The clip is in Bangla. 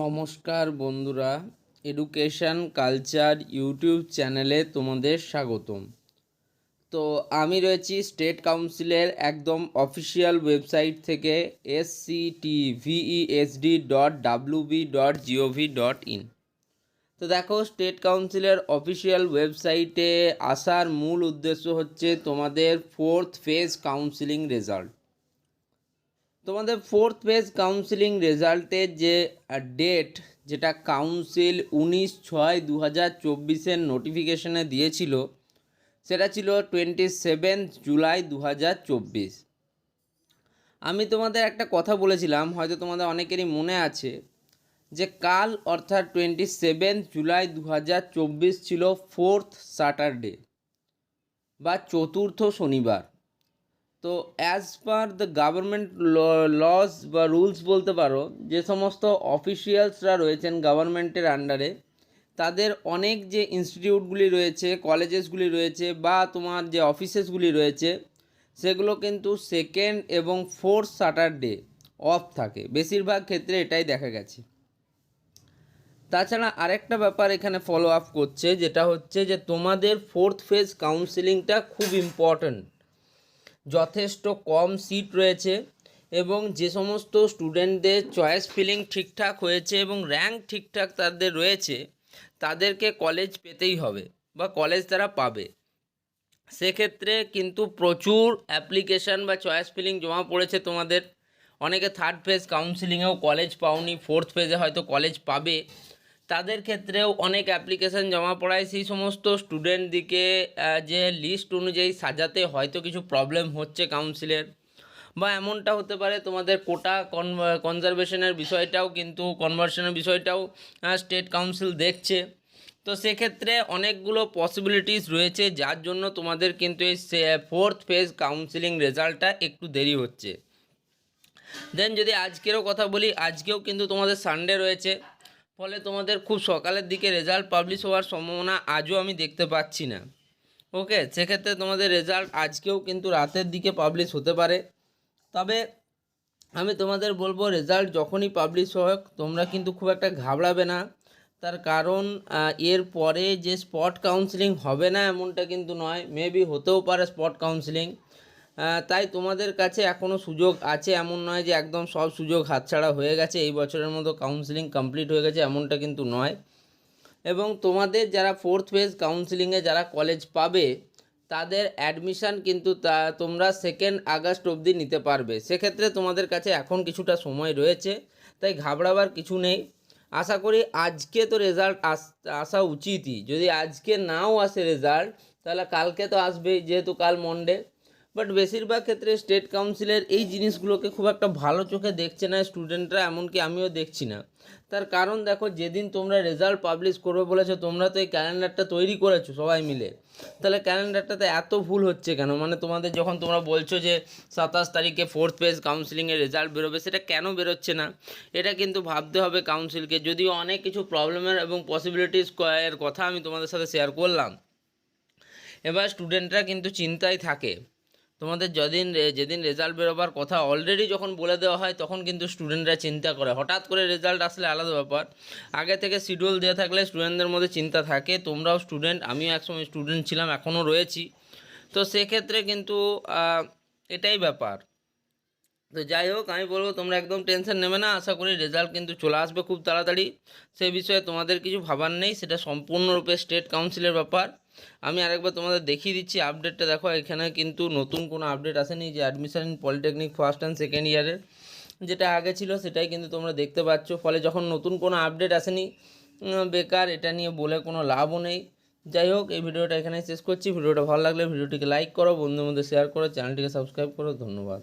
নমস্কার বন্ধুরা এডুকেশন কালচার ইউটিউব চ্যানেলে তোমাদের স্বাগতম। তো আমি রয়েছি স্টেট কাউন্সিলের একদম অফিসিয়াল ওয়েবসাইট থেকে S C T V E S D dot W B dot G O V dot in তো দেখো স্টেট কাউন্সিলের অফিসিয়াল ওয়েবসাইটে আসার মূল উদ্দেশ্য হচ্ছে তোমাদের ফোর্থ ফেজ কাউন্সিলিং রেজাল্ট তোমাদের ফোর্থ ফেজ কাউন্সিলিং রেজাল্টের যে ডেট যেটা কাউন্সিল উনিশ ছয় দু হাজার চব্বিশের নোটিফিকেশনে দিয়েছিল, সেটা ছিল টোয়েন্টি সেভেন্থ জুলাই দু হাজার চব্বিশ। আমি তোমাদের একটা কথা বলেছিলাম, হয়তো তোমাদের অনেকেরই মনে আছে, যে কাল অর্থাৎ টোয়েন্টি সেভেন্থ জুলাই দু হাজার চব্বিশ ছিল ফোর্থ স্যাটারডে বা চতুর্থ শনিবার। তো as per the government laws বা রুলস বলতে পারো, যে সমস্ত অফিসিয়ালসরা রয়েছেন গভর্নমেন্টের আন্ডারে তাদের অনেক যে ইনস্টিটিউটগুলি রয়েছে কলেজেসগুলি রয়েছে বা তোমার যে অফিসেসগুলি রয়েছে, সেগুলো কিন্তু সেকেন্ড এবং ফোর্থ স্যাটারডে অফ থাকে। বেশিরভাগ ক্ষেত্রে এটাই দেখা গেছে। তাছাড়া আরেকটা ব্যাপার এখানে ফলো আপ করছে, যেটা হচ্ছে যে তোমাদের ফোর্থ ফেজ কাউন্সিলিংটা খুব ইম্পর্ট্যান্ট যথেষ্ট কম সিট রয়েছে এবং যে সমস্ত স্টুডেন্টদের চয়েস ফিলিং ঠিকঠাক হয়েছে এবং র্যাঙ্ক ঠিকঠাক তাদের রয়েছে, তাদেরকে কলেজ পেতেই হবে বা কলেজ তারা পাবে। সেক্ষেত্রে কিন্তু প্রচুর অ্যাপ্লিকেশান বা চয়েস ফিলিং জমা পড়েছে তোমাদের। অনেকে থার্ড ফেজ কাউন্সিলিংয়েও কলেজ পাওনি ফোর্থ ফেজে হয়তো কলেজ পাবে। তাদের ক্ষেত্রেও অনেক অ্যাপ্লিকেশান জমা পড়ায়। সেই সমস্ত স্টুডেন্টদিকে যে লিস্ট অনুযায়ী সাজাতে হয়তো কিছু প্রবলেম হচ্ছে কাউন্সিলের বা এমনটা হতে পারে, তোমাদের কোটা কন কনজারভেশনের বিষয়টাও কিন্তু কনভার্সনের বিষয়টাও স্টেট কাউন্সিল দেখছে। তো সেক্ষেত্রে অনেকগুলো পসিবিলিটিস রয়েছে, যার জন্য তোমাদের কিন্তু এই ফোর্থ ফেজ কাউন্সিলিং রেজাল্টটা একটু দেরি হচ্ছে। দেন যদি আজকেরও কথা বলি, আজকেও কিন্তু তোমাদের সানডে রয়েছে। ফলে তোমাদের খুব সকালের দিকে রেজাল্ট পাবলিশ হওয়ার সম্ভাবনা আজও আমি দেখতে পাচ্ছি না। ওকে সেক্ষেত্রে তোমাদের রেজাল্ট আজকেও কিন্তু রাতের দিকে পাবলিশ হতে পারে। তবে আমি তোমাদের বলব রেজাল্ট যখনই পাবলিশ হোক, তোমরা কিন্তু খুব একটা ঘাবড়াবে না। তার কারণ এর পরে যে স্পট কাউন্সিলিং হবে না এমনটা কিন্তু নয়। মেবি হতেও পারে স্পট কাউন্সিলিং তাই তোমাদের কাছে এখনও সুযোগ আছে, এমন নয় যে একদম সব সুযোগ হাতছাড়া হয়ে গেছে, এই বছরের মতো কাউন্সিলিং কমপ্লিট হয়ে গেছে, এমনটা কিন্তু নয়। এবং তোমাদের যারা ফোর্থ ফেজ কাউন্সিলিংয়ে যারা কলেজ পাবে, তাদের অ্যাডমিশান কিন্তু তা, তোমরা সেকেন্ড আগস্ট অবধি নিতে পারবে। সেক্ষেত্রে তোমাদের কাছে এখন কিছুটা সময় রয়েছে, তাই ঘাবড়াবার কিছু নেই। আশা করি আজকে তো রেজাল্ট আস, আসা উচিতই। যদি আজকে নাও আসে রেজাল্ট তাহলে কালকে তো আসবেই, যেহেতু কাল মন্ডে বাট বেশিরভাগ ক্ষেত্রে স্টেট কাউন্সিলের এই জিনিসগুলোকে খুব একটা ভালো চোখে দেখছে না স্টুডেন্টরা এমনকি আমিও দেখছি না। তার কারণ দেখো, যেদিন তোমরা রেজাল্ট পাবলিশ করবে বলেছ, তোমরা তো এই ক্যালেন্ডারটা তৈরি করেছ সবাই মিলে। তাহলে ক্যালেন্ডারটাতে এত ভুল হচ্ছে কেন? মানে তোমাদের যখন তোমরা বলছো যে সাতাশ তারিখে ফোর্থ পেজ কাউন্সিলিংয়ের রেজাল্ট বেরোবে, সেটা কেন বেরোচ্ছে না? এটা কিন্তু ভাবতে হবে কাউন্সিলকে যদিও অনেক কিছু প্রবলেমের এবং পসিবিলিটিস এর কথা আমি তোমাদের সাথে শেয়ার করলাম। এবার স্টুডেন্টরা কিন্তু চিন্তায় থাকে। তোমাদের যদিন যেদিন রেজাল্ট বেরোবার কথা অলরেডি যখন বলে দেওয়া হয়, তখন কিন্তু স্টুডেন্টরা চিন্তা করে। হঠাৎ করে রেজাল্ট আসলে আলাদা ব্যাপার। আগে থেকে শিডিউল দেওয়া থাকলে স্টুডেন্টদের মধ্যে চিন্তা থাকে, তোমরাও স্টুডেন্ট আমিও একসময় স্টুডেন্ট ছিলাম, এখনও রয়েছি। তো সেক্ষেত্রে কিন্তু এটাই ব্যাপার। তো যাই হোক, আমি বলব তোমরা একদম টেনশন নেবে না। আশা করি রেজাল্ট কিন্তু চলে আসবে খুব তাড়াতাড়ি। সেই বিষয়ে তোমাদের কিছু ভাবার নেই, সেটা সম্পূর্ণরূপে স্টেট কাউন্সিলের ব্যাপার। আমি আরেকবার তোমাদের দেখিয়ে দিচ্ছি আপডেটটা দেখো, এখানে কিন্তু নতুন কোনো আপডেট আসেনি, যে admission in polytechnic first and second ইয়ারের যেটা আগে ছিল, সেটাই কিন্তু তোমরা দেখতে পাচ্ছ। ফলে যখন নতুন কোনো আপডেট আসেনি বেকার, এটা নিয়ে বলে কোনো লাভও নেই। যাই হোক, এই ভিডিওটা এখানে শেষ করছি। ভিডিওটা ভালো লাগলে ভিডিওটিকে লাইক করো বন্ধুর মধ্যে শেয়ার করো চ্যানেলটিকে সাবস্ক্রাইব করো। ধন্যবাদ।